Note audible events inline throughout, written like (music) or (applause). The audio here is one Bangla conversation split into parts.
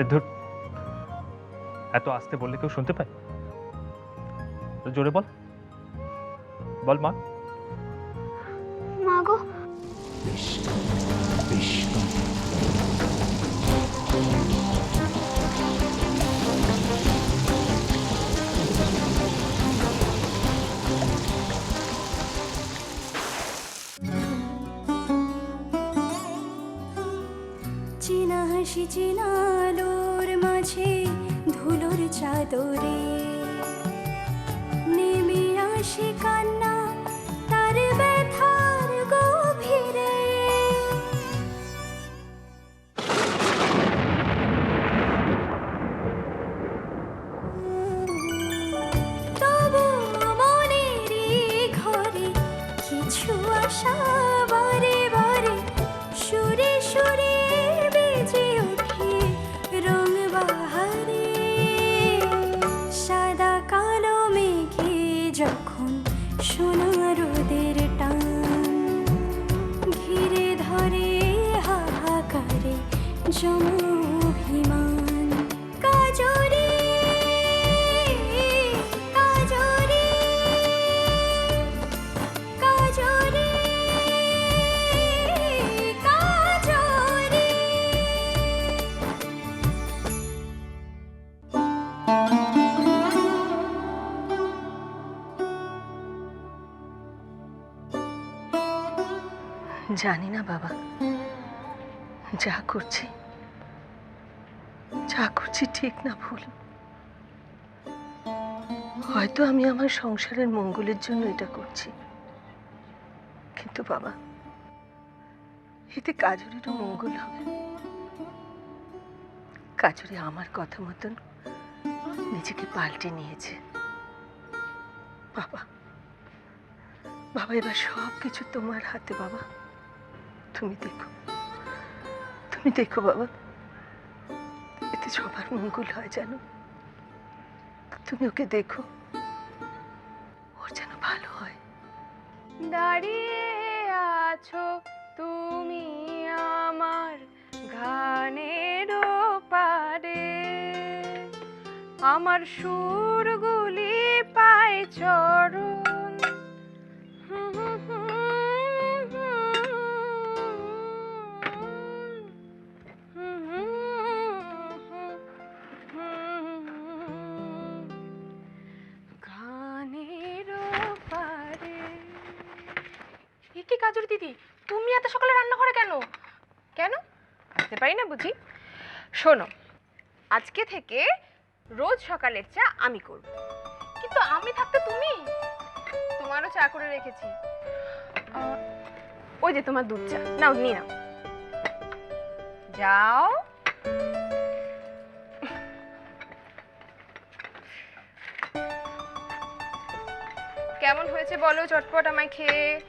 আরে ধুর। এত আস্তে বললে কেউ শুনতে পায়? জোরে বল। বল মা। মাগো চেনা হাসি চেনা মাঝে ধুলোর চাদরে নেমে আসে কান্না। জানি না বাবা। যা করছি যা করছি ঠিক না ভুল। হয়তো আমি আমার সংসারের মঙ্গলের জন্য এটা করছি। কিন্তু বাবা, এতে কাজুরিরও মঙ্গল হবে। কাজুরি আমার কথা মতন নিজেকে পাল্টে নিয়েছে। বাবা বাবা, এবার সব কিছু তোমার হাতে বাবা। তুমি দেখো তুমি দেখো বাবা, এতে সবার মঙ্গল হয় জানো তুমি ওকে দেখো, ওর যেন ভালো হয়। দাঁড়িয়ে আছো তুমি আমার গানের পারে আমার সুরগুলি পায় চরণ কি কাজুর দিদি? তুমি এত সকালে রান্না করে কেন? কেন? আসতে পারি না বুঝি? শোনো, আজকে থেকে রোজ সকালের চা আমি করব। কিন্তু আমি থাকতে তুমি? তোমারও চা করে রেখেছি। ওই যে তোমার দুধ চা। নাও, নিয়ে নাও। যাও। কেমন হয়েছে বলো, চটপট আমায় খেয়ে।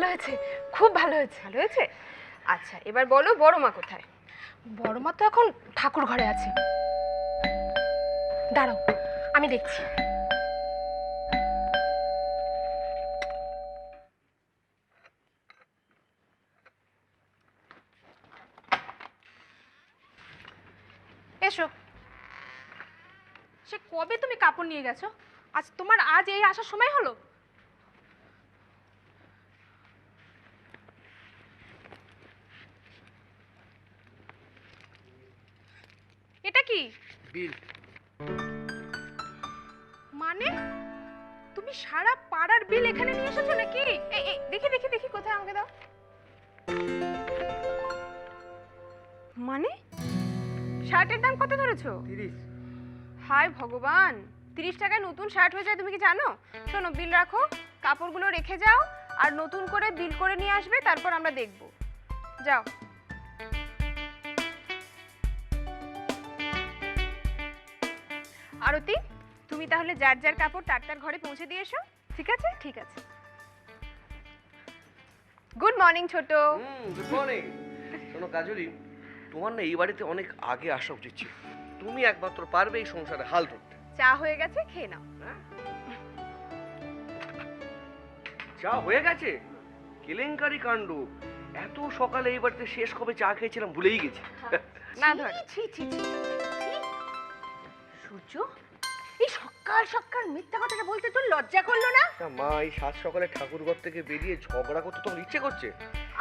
ভালো হয়েছে? খুব ভালো হয়েছে। ভালো হয়েছে? আচ্ছা এবার বলো বড় মা কোথায়? বড় মা তো এখন ঠাকুর ঘরে আছে। দাঁড়াও, আমি দেখছি। এসো। সে কবে তুমি কাপড় নিয়ে গেছো? আজ তোমার, আজ এই আসার সময় হলো এটা কি বিল। মানে? তুমি সারা পাড়ার বিল এখানে নিয়ে এসেছ নাকি? এই এই দেখি দেখি দেখি কোথায় আমাকে দাও। মানে? শার্টের দাম কত ধরেছো? তিরিশ। হায় ভগবান তিরিশ টাকায় নতুন শার্ট হয়ে যায় তুমি কি জানো? শোনো বিল রাখো কাপড়গুলো রেখে যাও আর নতুন করে বিল করে নিয়ে আসবে তারপর আমরা দেখব। যাও। আরতি তুমি তাহলে যার যার কাপড় তার তার ঘরে পৌঁছে দিয়ে এসো। ঠিক আছে? ঠিক আছে। গুড মর্নিং ছোট হুম গুড মর্নিং শোনো কাজলি তোমার না এই বাড়িতে অনেক আগে আসা উচিত ছিল। তুমি একমাত্র পারবে এই সংসারে হাল ধরতে। চা হয়ে গেছে খেয়ে নাও। চা হয়ে গেছে? কেলেঙ্কারি কাণ্ড। এত সকালে এই বাড়িতে শেষ কবে চা খেয়েছিলাম ভুলেই গেছি। না ধর। ছি ছি ছি। সূর্য? এই সকাল সকাল মিথ্যা কথাটা বলতে তোর লজ্জা করল না? না মা এই সাত সকালে ঠাকুরঘর থেকে বেরিয়ে ঝগড়া করতে তোমার ইচ্ছে করছে?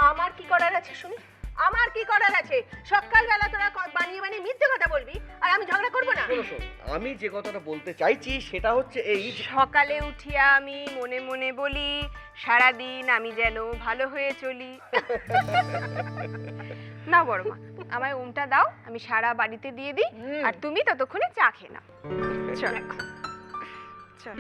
আমার কি করার আছে শুনি আমার কি করার আছে? সকালবেলা তোরা ক- বানিয়ে বানিয়ে মিথ্যে কথা বলবি আর আমি ঝগড়া করব না? শোনো শোনো আমি যে কথাটা বলতে চাইছি সেটা হচ্ছে এই সকালে উঠিয়া আমি মনে মনে বলি সারাদিন আমি যেন ভালো হয়ে চলি। (laughs) না বড় মা আমায় ওমটা দাও আমি সারা বাড়িতে দিয়ে দিই আর তুমি ততক্ষণে চা খেয়ে নাও। চল। চল।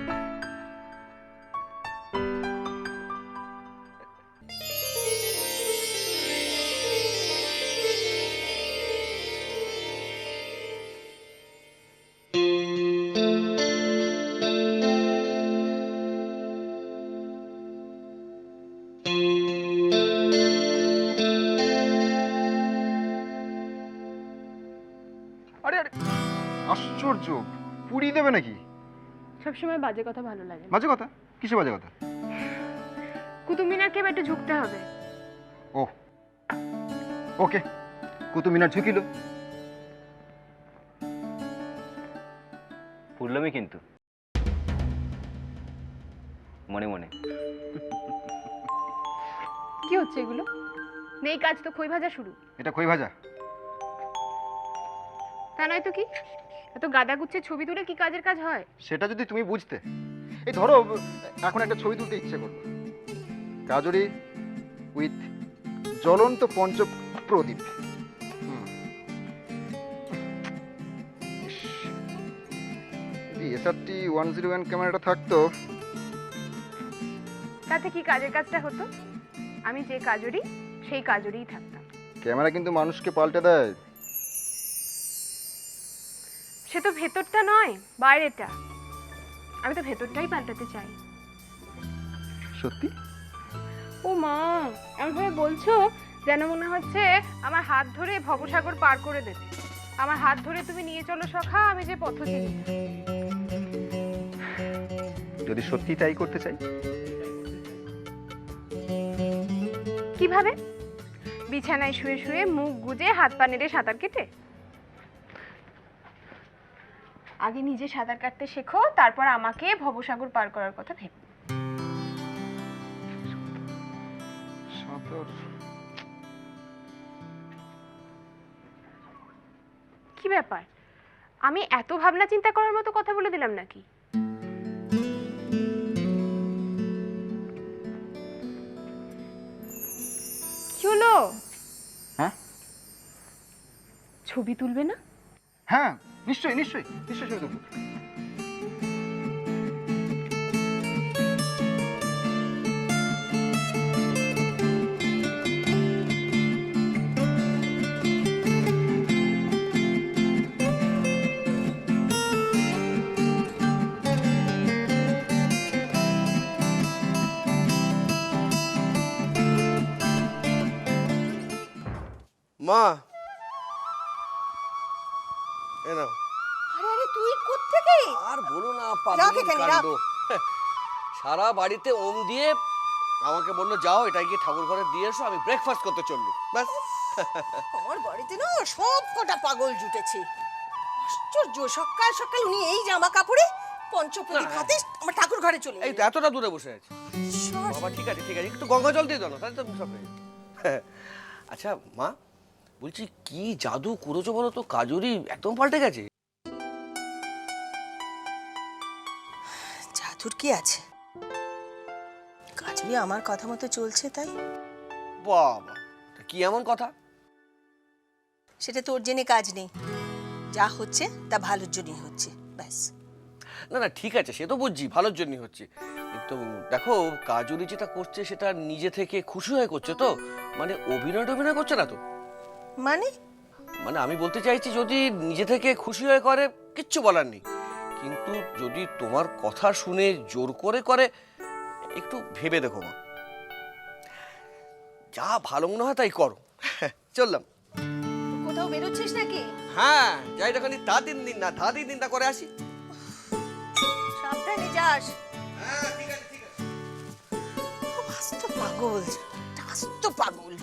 আরে আরে আশ্চর্য। পুরি দেবে নাকি? সবসময় বাজে কথা ভালো লাগে বাজে কথা? কিসে বাজে কথা? কুতুব মিনারকে এবার একটু ঝুঁকতে হবে। ও। ওকে কুতুব মিনার ঝুঁকিল। পুরলমি কিন্তু। মনে মনে। কি হচ্ছে এগুলো? নেই কাজ তো খই ভাজা শুরু। এটা খই ভাজা? তা নয় তো কি? এত গাদা গুচ্ছে ছবি তুলে কি কাজের কাজ হয়? সেটা যদি তুমি বুঝতে। এই ধরো এখন একটা ছবি তুলতে ইচ্ছে করল। কাজরি উইথ জ্বলন্ত পঞ্চ প্রদীপ এসআরটি ওয়ান জিরো ওয়ান ক্যামেরাটা থাকতো। তাতে কি কাজের কাজটা হতো? আমি যে কাজরি সেই কাজরিই থাকতাম। ক্যামেরা কিন্তু মানুষকে পাল্টে দেয়। সে তো ভেতরটা নয় বাইরেটা। আমি তো ভেতরটাই পাল্টাতে চাই। সত্যি? ও মা এমন ভাবে বলছো যেন মনে হচ্ছে আমার হাত ধরে ভবসাগর পার করে দেবে। আমার হাত ধরে তুমি নিয়ে চলো সখা আমি যে পথ চিনি যদি সত্যি তাই করতে চাই? কীভাবে? বিছানায় শুয়ে শুয়ে মুখ গুজে হাত পা নেড়ে সাঁতার কেটে? আগে নিজে সাঁতার কাটতে শেখো তারপর আমাকে ভবসাগর পার করার কথা ভেবো। কি ব্যাপার? আমি এত ভাবনা চিন্তা করার মতো কথা বলে দিলাম নাকি? কি হলো? হ্যাঁ? ছবি তুলবে না? হ্যাঁ। নিশ্চয়ই নিশ্চয়ই নিশ্চয়ই ছবি তুলবো। মা এ নাও আরে আরে তুই কোত্থেকে? আর বলো না পাগলের এখানে, রাখ। কাণ্ড। সারা বাড়িতে ওম দিয়ে আমাকে বলল যাও এটা গিয়ে ঠাকুর ঘরে দিয়ে এসো আমি ব্রেকফাস্ট করতে চললু ব্যাস। আমার বাড়িতে না সব কটা পাগল জুটেছে। আশ্চর্য সকাল সকাল উনি এই জামা কাপড়ে পঞ্চপ্রদীপ হাতে আমার ঠাকুর ঘরে চলে এই তো এতটা দূরে বসে আছে। ঈশ্বর, বাবা ঠিক আছে ঠিক আছে একটু গঙ্গা জল দিয়ে দাও না তাহলে তো সব হয়ে যাবে। আচ্ছা মা বলছি কি জাদু করেছ বলো তো? কাজুরি একদম পাল্টে গেছে। জাদুর কি আছে? কাজুরি আমার কথা মতো চলছে তাই? বাবা কি এমন কথা? সেটা তোর জেনে কাজ নেই। যা হচ্ছে তা ভালোর জন্যই হচ্ছে ব্যাস। না না ঠিক আছে সে তো বুঝছি ভালোর জন্যই হচ্ছে। কিন্তু দেখো কাজুরি যেটা করছে সেটা নিজে থেকে খুশি হয়ে করছে তো? মানে অভিনয় টভিনয় করছে না তো? মানে? মানে আমি বলতে চাইছি যদি নিজে থেকে খুশি হয়ে করে কিচ্ছু বলার নেই। কিন্তু যদি তোমার কথা শুনে জোর করে করে একটু ভেবে দেখো মা। যা ভালো মনে হয় তাই করো। (laughs) চললাম। কোথাও বেরোচ্ছিস নাকি? হ্যাঁ যাই দেখানি তা তিন দিন না তা তিন দিন না করে আসি। সাবধানে যাস। হ্যাঁ ঠিক আছে ঠিক আছে। পাগল পাগল।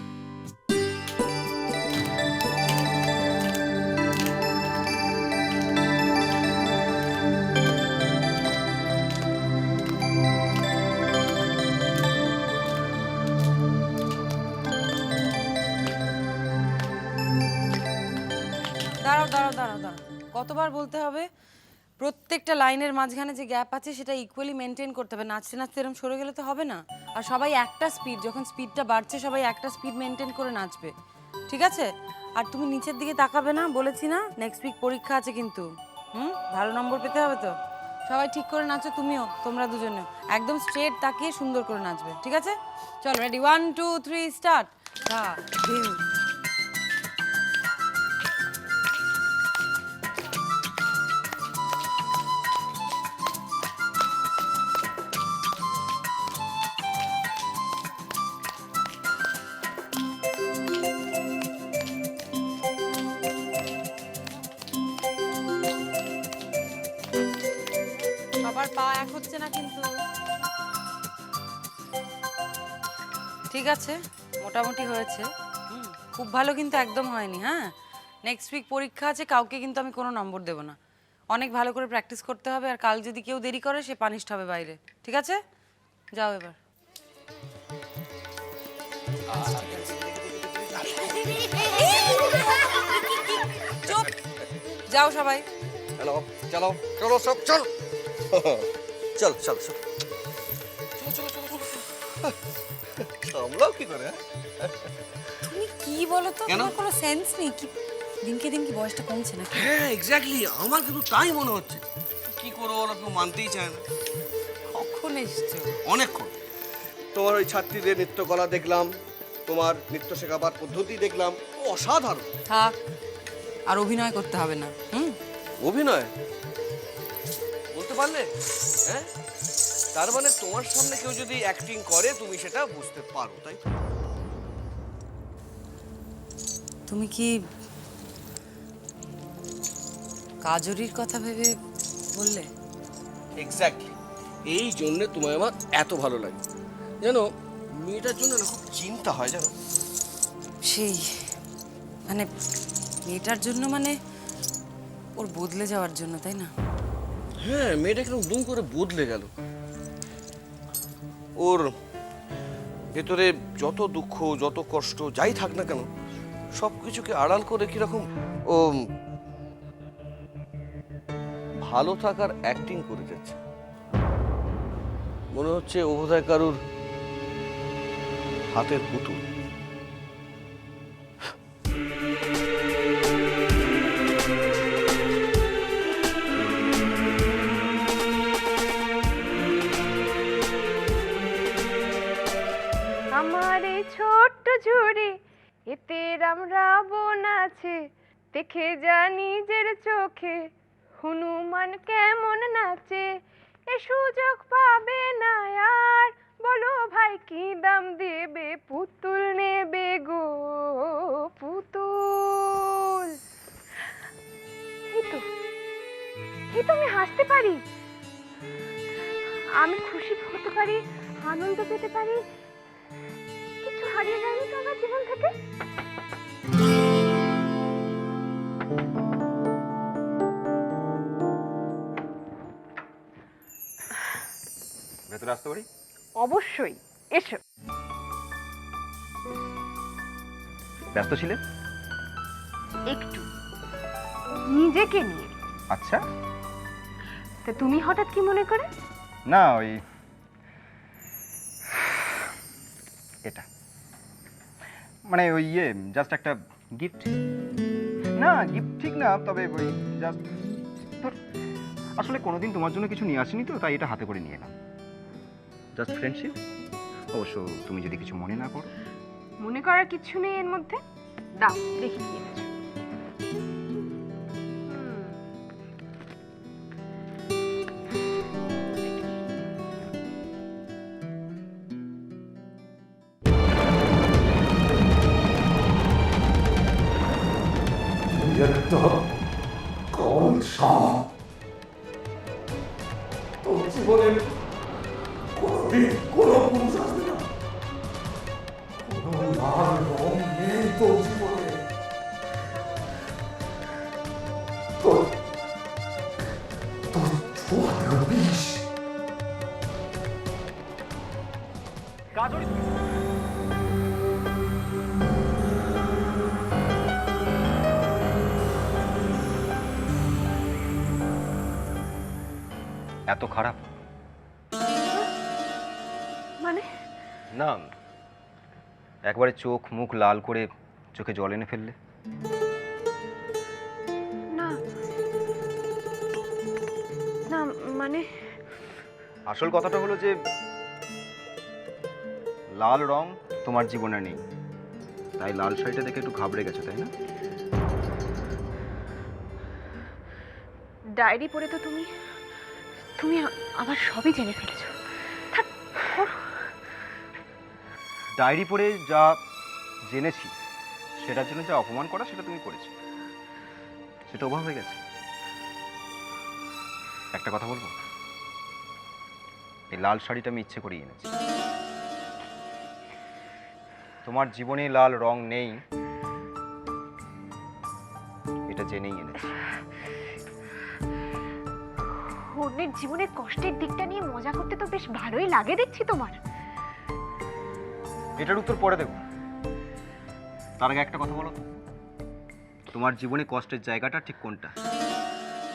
কতবার বলতে হবে? প্রত্যেকটা লাইনের মাঝখানে যে গ্যাপ আছে, সেটা ইকুয়ালি মেনটেন করতে হবে। নাচতে নাচতে এরকম সরে গেলে তো হবে না। আর সবাই একটা স্পিড যখন স্পিডটা বাড়ছে, সবাই একটা স্পিড মেনটেন করে নাচবে। ঠিক আছে? আর তুমি নিচের দিকে তাকাবে না, বলেছি না? নেক্সট উইক পরীক্ষা আছে কিন্তু। হুম? ভালো নম্বর পেতে হবে তো? সবাই ঠিক করে নাচো, তুমিও, তোমরা দুজনে একদম স্ট্রেট তাকিয়ে সুন্দর করে নাচবে। ঠিক আছে? চল ready one two three start হ্যাঁ সবার পা এক হচ্ছে না কিন্তু। ঠিক আছে, মোটামুটি হয়েছে। খুব ভালো কিন্তু একদম হয়নি হ্যাঁ? নেক্সট উইক পরীক্ষা আছে, কাউকে কিন্তু আমি কোনো নম্বর দেবো না। অনেক ভালো করে প্র্যাকটিস করতে হবে, আর কাল যদি কেউ দেরি করে, সে পানিশড হবে বাইরে। ঠিক আছে? যাও এবার। যাও সবাই। চলো চলো চলো সব, চল। চল চল চল। সামলাও কি করে হ্যাঁ? তুমি কি বলো তো কেন? তোমার কোনো সেন্স নেই। কি দিনকে দিন কি বয়সটা কমছে না হ্যাঁ এক্স্যাক্টলি আমার কিন্তু তাই মনে হচ্ছে। কি করব ওরা কেউ মানতেই চায় না। কখন এসছো? অনেকক্ষণ। তোমার ওই ছাত্রীদের নৃত্যকলা দেখলাম তোমার নৃত্য শেখাবার পদ্ধতি দেখলাম। অসাধারণ। থাক আর অভিনয় করতে হবে না হুম? অভিনয়? পারলে হ্যাঁ? তার মানে তোমার সামনে কেউ যদি অ্যাক্টিং করে তুমি সেটা বুঝতে পারো তাই তো? তুমি কি কাজরির কথা ভেবে বললে? এক্স্যাক্টলি এই জন্য তোমায় আমার এত ভালো লাগে। জানো মেয়েটার জন্য না খুব চিন্তা হয় জানো? সেই মানে মেয়েটার জন্য মানে ওর বদলে যাওয়ার জন্য তাই না? হ্যাঁ মেয়েটা কীরকম দুম করে বদলে গেল। ওর ভেতরে যত দুঃখ, যত কষ্ট, যাই থাক না কেন সব কিছুকে আড়াল করে কীরকম? ও ভালো থাকার অ্যাক্টিং করে যাচ্ছে। মনে হচ্ছে ও বোধহয় কারুর হাতের পুতুল। দেখে যা নিজের চোখে। হনুমান কেমন নাচে, এ সুযোগ পাবে না আর। বলো ভাই, কি দাম দেবে? পুতুল নেবে গো, পুতুল। এই তো এই তো আমি হাসতে পারি। আমি খুশি হতে পারি, আনন্দ পেতে পারি। কিছু হারিয়ে যায়নি তো আমার জীবন থেকে? ভেতরে আসতে পারি অবশ্যই এসো। ব্যস্ত ছিলেন একটু। নিজেকে নিয়ে। আচ্ছা। তা তুমি হঠাৎ কি মনে করে? না ওই এটা। মানে ওই ইয়ে জাস্ট একটা গিফট না গিফট ঠিক না তবে ওই জাস্ট আসলে কোনোদিন তোমার জন্য কিছু নিয়ে আসিনি তো তাই এটা হাতে করে নিয়ে এলাম। জাস্ট ফ্রেন্ডশিপ অবশ্য তুমি যদি কিছু মনে না করো। মনে করার কিছু নেই এর মধ্যে? দাও দেখি কি এনেছো কল সব জীবনের সত্যি কোনো পুরুষ আসবে না। কোনো লাল রং নেই তোর জীবনে। এত খারাপ একবারে চোখ মুখ লাল করে চোখে জল এনে ফেললে। না। না মানে? আসল কথাটা হলো যে লাল রং তোমার জীবনে নেই। তাই লাল শাড়িটা দেখে একটু ঘাবড়ে গেছে তাই না? ডায়েরি পড়ে তো তুমি তুমি আ- আমার সবই জেনে ফেলেছো। ডায়েরি পড়ে যা জেনেছি, সেটার জন্য যা অপমান করা, সেটা তুমি করেছ। সেটা ওভার হয়ে গেছে। একটা কথা বলব? এই লাল শাড়িটা আমি ইচ্ছে করেই এনেছি। তোমার জীবনে লাল রং নেই, এটা জেনেই এনেছি। অন্যের জীবনের কষ্টের দিকটা নিয়ে মজা করতে তো বেশ ভালোই লাগে দেখছি তোমার। এটার উত্তর পরে দেবো তার আগে একটা কথা বলো। তো। তোমার জীবনে কষ্টের জায়গাটা ঠিক কোনটা?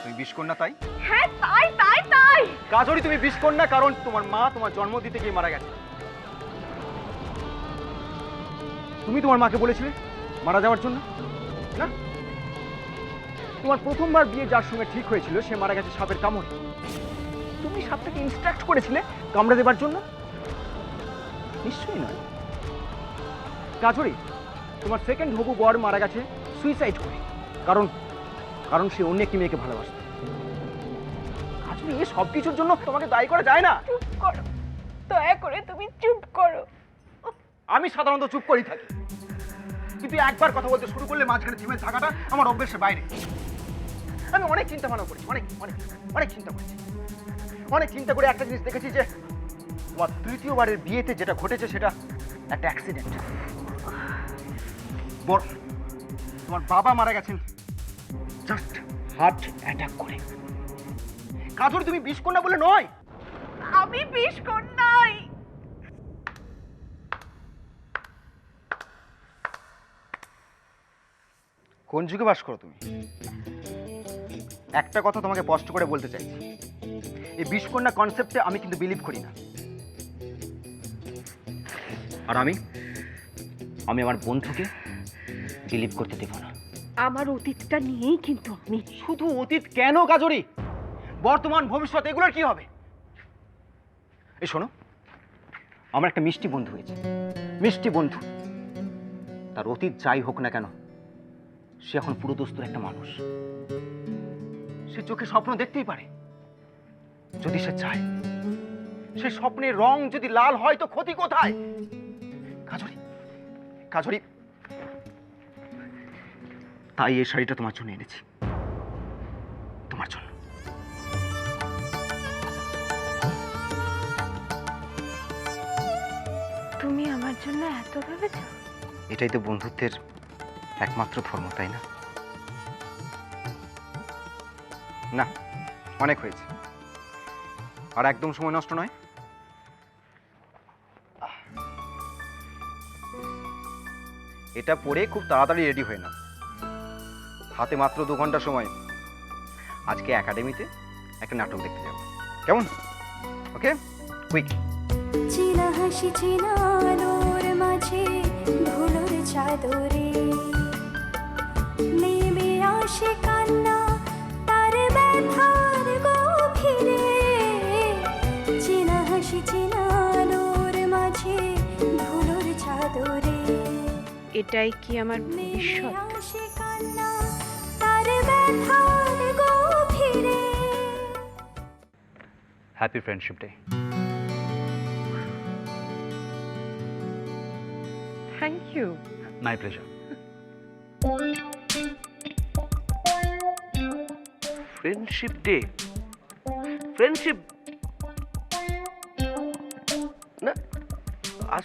তুমি বিষ কন্যা তাই? হ্যাঁ তাই তাই তাই। কাজরি তুমি বিষ কন্যা কারণ তোমার মা তোমার জন্ম দিতে গিয়ে মারা গেছে। তুমি তোমার মাকে বলেছিলে মারা যাওয়ার জন্য? না? তোমার প্রথমবার বিয়ে যার সঙ্গে ঠিক হয়েছিল সে মারা গেছে সাপের কামড়। তুমি সাপটাকে ইনস্ট্রাক্ট করেছিলে কামড়ে দেবার জন্য? নিশ্চয়ই নয়। কাজরি তোমার সেকেন্ড হবু বর মারা গেছে সুইসাইড করে। কারণ কারণ সে অন্য একটি মেয়েকে ভালোবাসত। আসলে এই সব কিছুর জন্য তোমাকে দায়ী করা যায় না? চুপ করো। দয়া করে তুমি চুপ করো। আমি সাধারণত চুপ করেই থাকি। কিন্তু একবার কথা বলতে শুরু করলে মাঝখানে থেমে থাকাটা আমার অভ্যেসের বাইরে। আমি অনেক চিন্তা ভাবনা করেছি অনেক অনেক অনেক চিন্তা করেছি। অনেক চিন্তা করে একটা জিনিস দেখেছি যে তোমার তৃতীয়বারের বিয়েতে যেটা ঘটেছে সেটা একটা অ্যাক্সিডেন্ট বড় তোমার বাবা মারা গেছেন। জাস্ট হার্ট অ্যাটাক করে। কাজরি তুমি বিষ কন্যা বলে নয়। আমি বিষ কন্যাই কোন যুগে বাস করো তুমি? একটা কথা তোমাকে স্পষ্ট করে বলতে চাইছি। এই বিষকন্যা কনসেপ্টে আমি কিন্তু বিলিভ করি না। আর আমি? আমি আমার বন্ধুকে বিলিভ করতে দেব না। আমার অতীতটা নিয়েই কিন্তু আমি শুধু অতীত কেন কাজরি? বর্তমান ভবিষ্যৎ এগুলোর কি হবে? এই শোনো আমার একটা মিষ্টি বন্ধু হয়েছে। মিষ্টি বন্ধু। তার অতীত যাই হোক না কেন সে এখন পুরো দোস্তুর একটা মানুষ। সে চোখে স্বপ্ন দেখতেই পারে। যদি সে চায় সে স্বপ্নের রং যদি লাল হয় তো ক্ষতি কোথায়? কাজরি কাজরি তাই এই শাড়িটা তোমার জন্য এনেছি। তোমার জন্য। তুমি আমার জন্য এত ভেবেছো? এটাই তো বন্ধুত্বের একমাত্র ধর্ম তাই না? না অনেক হয়েছে। আর একদম সময় নষ্ট নয়। এটা পরে খুব তাড়াতাড়ি রেডি হয়ে না হাতে মাত্র দু ঘণ্টা সময়। আজকে একাডেমিতে একটা নাটক দেখতে যাব। কেমন? ওকে? কুইক চেনা হাসি চেনা আলোর মাঝে ধুলোর চাদরে। নেমে আসে কান্না তার ব্যথার গভীরে। চেনা হাসি চেনা আলোর মাঝে ধুলোর চাদরে। এটাই কি আমার ভবিষ্যৎ? happy friendship day thank you my pleasure friendship day friendship